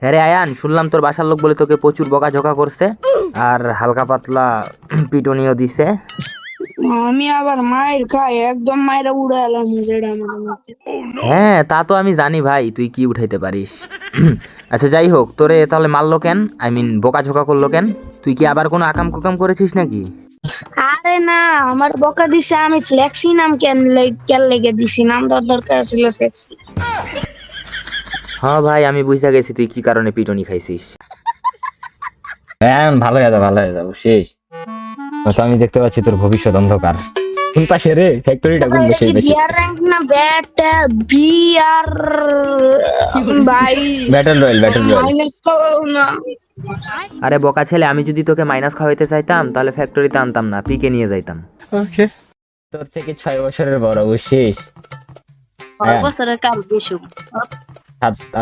হ্যাঁ রে আয়ান শুনলাম তোর বাসার লোক বলে তোকে প্রচুর বকাঝকা করছে। আর হালকা পাতলা পিটনিও দিছে। আমি আবার মায়ের খাই একদম মায়েরা উড়ে এলাম যেটা আমাদের মধ্যে। হ্যাঁ তা তো আমি জানি ভাই তুই কি উঠাইতে পারিস। আচ্ছা যাই হোক তোরে তাহলে মারলো কেন? আই মিন বোকাঝোকা করল কেন? তুই কি আবার কোনো আকাম কুকাম করেছিস নাকি? আরে না আমার বকা দিছে আমি ফ্লেক্সি নাম কেন লে- কেন লেগে দিছি? নাম দেওয়ার দরকার ছিল সেক্সি। হ্যাঁ ভাই আমি বুঝতে গেছি তুই কি কারণে পিটনি খাইছিস। হ্যাঁ ভালো হয়ে যাব ভালো হয়ে যাব শেষ তো আমি দেখতে পাচ্ছি তোর ভবিষ্যৎ অন্ধকার। কোন পাশে রে? ফ্যাক্টরিটা কোন পাশে? বেশি বিয়ার র্যাঙ্ক না ব্যাট বিয়ার ভাই। Battle royale battle royale minus না। আরে বোকা ছেলে আমি যদি তোকে মাইনাস খাওয়াইতে চাইতাম তাহলে ফ্যাক্টরিতে আনতাম না পিকে নিয়ে যাইতাম। তোর থেকে ছয় বছরের বড় ও শেষ হ্যাঁ। বছরের কাল বেশি।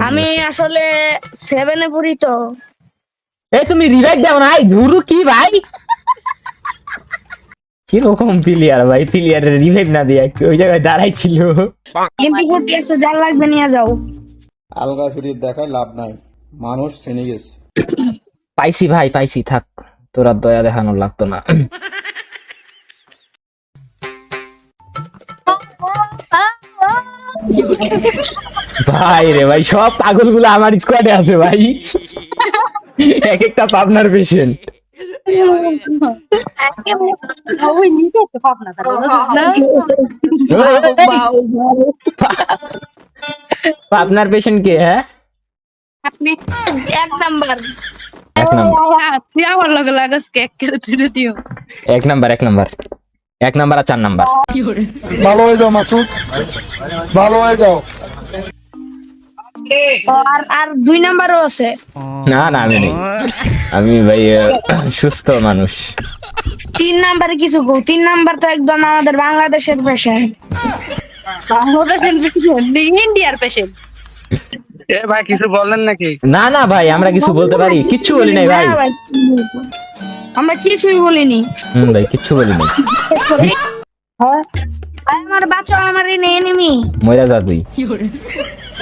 আমি আসলে সেভেনে পড়ি তো। এই তুমি রিভাইভ দাও না ধুরু কি ভাই? কীরকম প্লেয়ার ভাই প্লেয়ারের রিভাইভ না দিয়ে ওই জায়গায় দাঁড়াই ছিল এমপি ফোর্টি আছে যা লাগবে নিয়ে যাও। আলগা ফিরিয়ে দেখায় লাভ নাই মানুষ শ্রেণি গেছে। পাইছি ভাই পাইছি থাক তোর আর দয়া দেখানোর লাগতো না। ভাই রে ভাই সব পাগলগুলো আমার স্কোয়াডে আছে ভাই। এক একটা পাবনার পেশেন্ট পাবনার পেশেন্ট কে হ্যাঁ? এক নাম্বার। এক নাম্বার। আমার লগে লাগাস কেক কেটে ফিরে দিও। এক নাম্বার এক নাম্বার। এক নাম্বার আর চার নাম্বার। ভালো হয়ে যাও মাসুদ। ভালো হয়ে যাও। আর আর দুই নাম্বারও আছে। না না আমি নেই। আমি ভাই সুস্থ মানুষ। তিন নাম্বারে কিছু গো তিন নাম্বার তো একদম আমাদের বাংলাদেশের পেশেন্ট পেশেন্ট ইন্ডিয়ার পেশেন্ট এ ভাই কিছু বললেন নাকি? না না ভাই আমরা কিছু বলতে পারি। কিচ্ছু বলি নাই ভাই। আমরা কিছুই বলিনি। হুম ভাই কিচ্ছু বলি নাই ভাই, আমার বাচ্চা আমার এনে এনিমি মইরা যা তুই।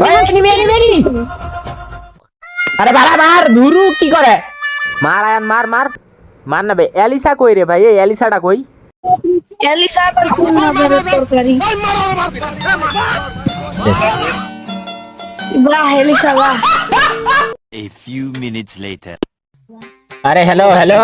ভাই! আরে বাড়া মার ধুরু কি করে? মার আয়ান মার মার। মার না বে এলিসা কই রে ভাই? এই এলিসাটা কই? এলিসা কোন নাম্বারের তরকারি। বাহ এলিসা বাহ। A few minutes later. আরে হ্যালো হ্যালো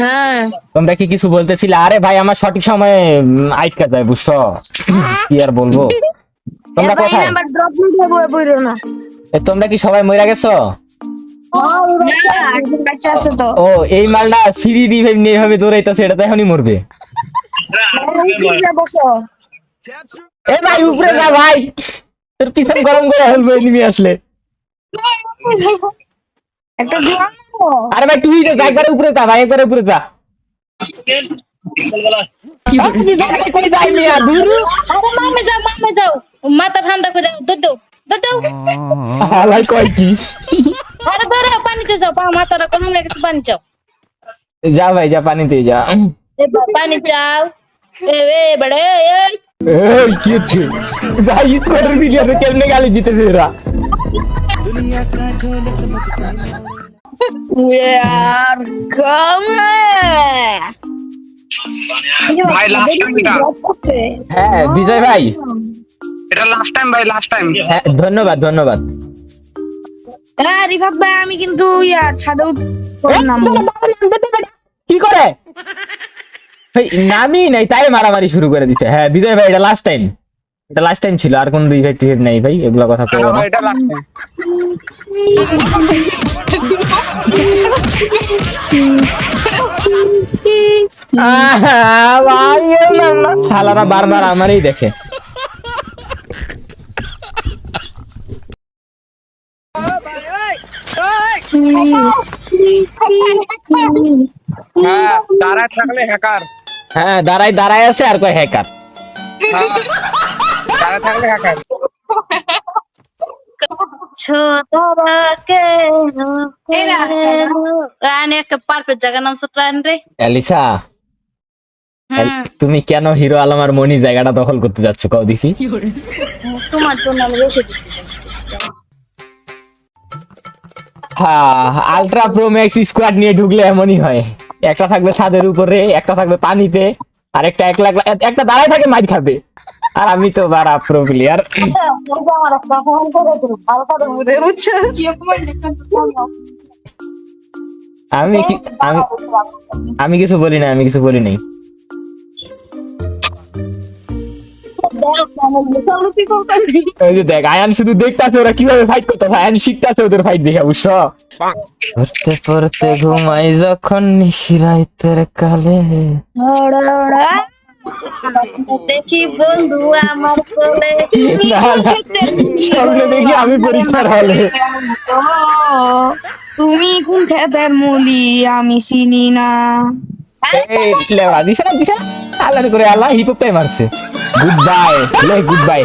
হ্যাঁ। তোমরা কি কিছু বলতেছিলে? আরে ভাই আমার সঠিক সময়ে আটকা যায় বুঝছ? কি আর বলব? তোমরা কোথায়? নাম্বার ড্রপ বই বইরো না। এ, তোমরা কি সবাই মরে গেছো? না, বাচ্চা আছে তো। ও এই মালটা ফ্রি রিভাইভ নিয়ে এভাবে দৌড়াইতেছে এটা তো এখনই মরবে। এ ভাই উপরে যা ভাই। তোর পিছন গরম করে ফেলব এনিমি আসলে। আরে ভাই তুই যা একবারে উপরে যা ভাই একবারে উপরে যা। আর থেকে কই যাই মিয়া দূর আরে মামে যাও মামে যাও। মাথা ঠান্ডা করে দাও দুধ দাও দুধ দাও হালাই কয় কি আরে ধরো পানিতে যাও পা মাথাটা কম লেগেছে পানি চাও যা ভাই যা পানিতে যা পানি চাও এ এ বড়ে এই এই কি হচ্ছে ভাই স্কোয়াডের বিলিয়ারে কেমনে গালি জিতেছে এরা यार कम ভাই লাস্ট টাইম এটা হ্যাঁ বিজয় ভাই এটা লাস্ট টাইম ভাই লাস্ট টাইম হ্যাঁ ধন্যবাদ ধন্যবাদ। হ্যাঁ রিফাত ভাই আমি কিন্তু ইয়া ছাদে কি করে? নামই নাই তাই মারামারি শুরু করে দিছে। হ্যাঁ বিজয় ভাই এটা লাস্ট টাইম এটা লাস্ট টাইম ছিল আর কোন রিভাইভ টিভেট নাই ভাই এগুলা কথা কই না। এটা লাস্ট টাইম আহা, ভাই না, না। শালারা বারবার আমারই দেখে। হ্যাঁ দাঁড়ায় থাকলে হ্যাকার হ্যাঁ দাঁড়াই দাঁড়াই আছে আর কয় হ্যাকার দাঁড়ায় থাকলে তুমি কেন হিরো আলম আর মনি জায়গাটা দখল করতে যাচ্ছ? কাউ দেখি। তোমার জন্য আমি বসে দিতে চাই। হ্যাঁ আলট্রা প্রো ম্যাক্স স্কোয়াড নিয়ে ঢুকলে এমনই হয়। একটা থাকবে ছাদের উপরে একটা থাকবে পানিতে আর একটা একলা একলা- একটা দাঁড়ায় থাকে মাইর খাবে। আর আমি তো বারা প্রো প্লেয়ার আমি কি আমি আমি কিছু বলি না আমি কিছু বলি নাই। ওই যে দেখ আয়ান শুধু দেখতাছে ওরা কীভাবে ফাইট করতেছে আয়ান শিখতাছে ওদের ফাইট দেখে অবশ্য পড়তে পড়তে ঘুমাই যখন নিশিরাইতের কালে। দেখি বন্ধু আমার কোলে। না না সামনে দেখি আমি পরীক্ষার হলে। তুমি কোন খেতের মুলি আমি চিনি না। এই, লেওড়া, দিছে না দিছে না? আল্লাহ করে আল্লাহ হিপটাই মারছে। Good bye good by